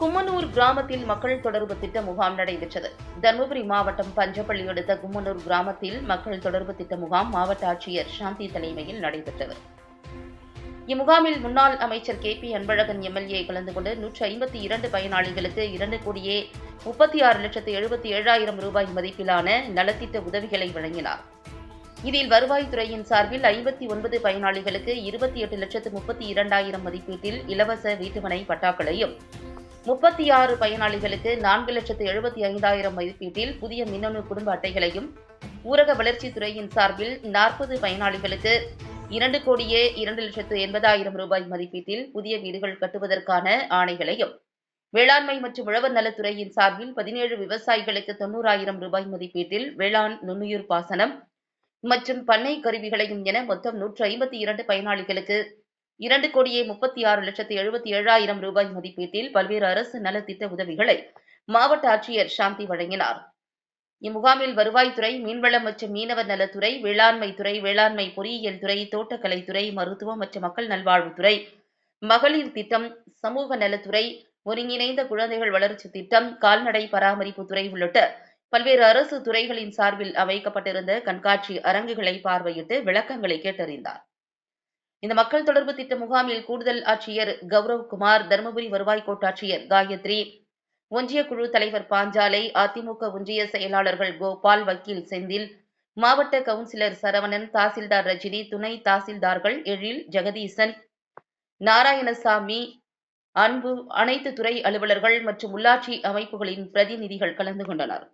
கும்மனூர் கிராமத்தில் மக்கள் தொடர்பு திட்ட முகாம் நடைபெற்றது. தருமபுரி மாவட்டம் பஞ்சப்பள்ளி அடுத்த கும்மனூர் கிராமத்தில் மக்கள் தொடர்பு திட்ட முகாம் மாவட்ட ஆட்சியர் சாந்தி தலைமையில் நடைபெற்றது. இம்முகாமில் முன்னாள் அமைச்சர் கே பி அன்பழகன் எம்எல்ஏ கலந்து கொண்டு நூற்று ஐம்பத்தி இரண்டு பயனாளிகளுக்கு இரண்டு கோடியே முப்பத்தி ஆறு லட்சத்து எழுபத்தி ஏழாயிரம் ரூபாய் மதிப்பிலான நலத்திட்ட உதவிகளை வழங்கினார். இதில் வருவாய்த்துறையின் சார்பில் ஐம்பத்தி ஒன்பது பயனாளிகளுக்கு இருபத்தி எட்டு லட்சத்து முப்பத்தி இரண்டாயிரம் மதிப்பீட்டில் இலவச வீட்டுமனை பட்டாக்களையும் முப்பத்தி ஆறு பயனாளிகளுக்கு நான்கு லட்சத்து எழுபத்தி ஐந்தாயிரம் மதிப்பீட்டில் புதிய மின்னணு குடும்ப அட்டைகளையும் ஊரக வளர்ச்சித்துறையின் சார்பில் நாற்பது பயனாளிகளுக்கு இரண்டு கோடியே இரண்டு லட்சத்து எண்பதாயிரம் ரூபாய் மதிப்பீட்டில் புதிய வீடுகள் கட்டுவதற்கான ஆணைகளையும் வேளாண்மை மற்றும் உழவர் நலத்துறையின் சார்பில் பதினேழு விவசாயிகளுக்கு தொண்ணூறாயிரம் ரூபாய் மதிப்பீட்டில் வேளாண் நுண்ணுயிர் பாசனம் மற்றும் பண்ணை கருவிகளையும் என மொத்தம் நூற்று ஐம்பத்தி இரண்டு பயனாளிகளுக்கு இரண்டு கோடியே முப்பத்தி ஆறு லட்சத்து எழுபத்தி ஏழாயிரம் ரூபாய் மதிப்பீட்டில் பல்வேறு அரசு நலத்திட்ட உதவிகளை மாவட்ட ஆட்சியர் சாந்தி வழங்கினார். இம்முகாமில் வருவாய்த்துறை மீன்வளம் மற்றும் மீனவர் நலத்துறை வேளாண்மை துறை வேளாண்மை பொறியியல் துறை தோட்டக்கலைத்துறை மருத்துவம் மற்றும் மக்கள் நல்வாழ்வுத்துறை மகளிர் திட்டம் சமூக நலத்துறை ஒருங்கிணைந்த குழந்தைகள் வளர்ச்சி திட்டம் கால்நடை பராமரிப்பு துறை உள்ளிட்ட பல்வேறு அரசு துறைகளின் சார்பில் அமைக்கப்பட்டிருந்த கண்காட்சி அரங்குகளை பார்வையிட்டு விளக்கங்களை கேட்டறிந்தார். இந்த மக்கள் தொடர்பு திட்ட முகாமில் கூடுதல் ஆட்சியர் கௌரவ் குமார் தருமபுரி வருவாய் கோட்டாட்சியர் காயத்ரி ஒன்றிய குழு தலைவர் பாஞ்சாலை அதிமுக ஒன்றிய செயலாளர்கள் கோபால் வக்கீல் செந்தில் மாவட்ட கவுன்சிலர் சரவணன் தாசில்தார் ரஜினி துணை தாசில்தார்கள் எழில் ஜெகதீசன் நாராயணசாமி அன்பு அனைத்து துறை அலுவலர்கள் மற்றும் உள்ளாட்சி அமைப்புகளின் பிரதிநிதிகள் கலந்து கொண்டனர்.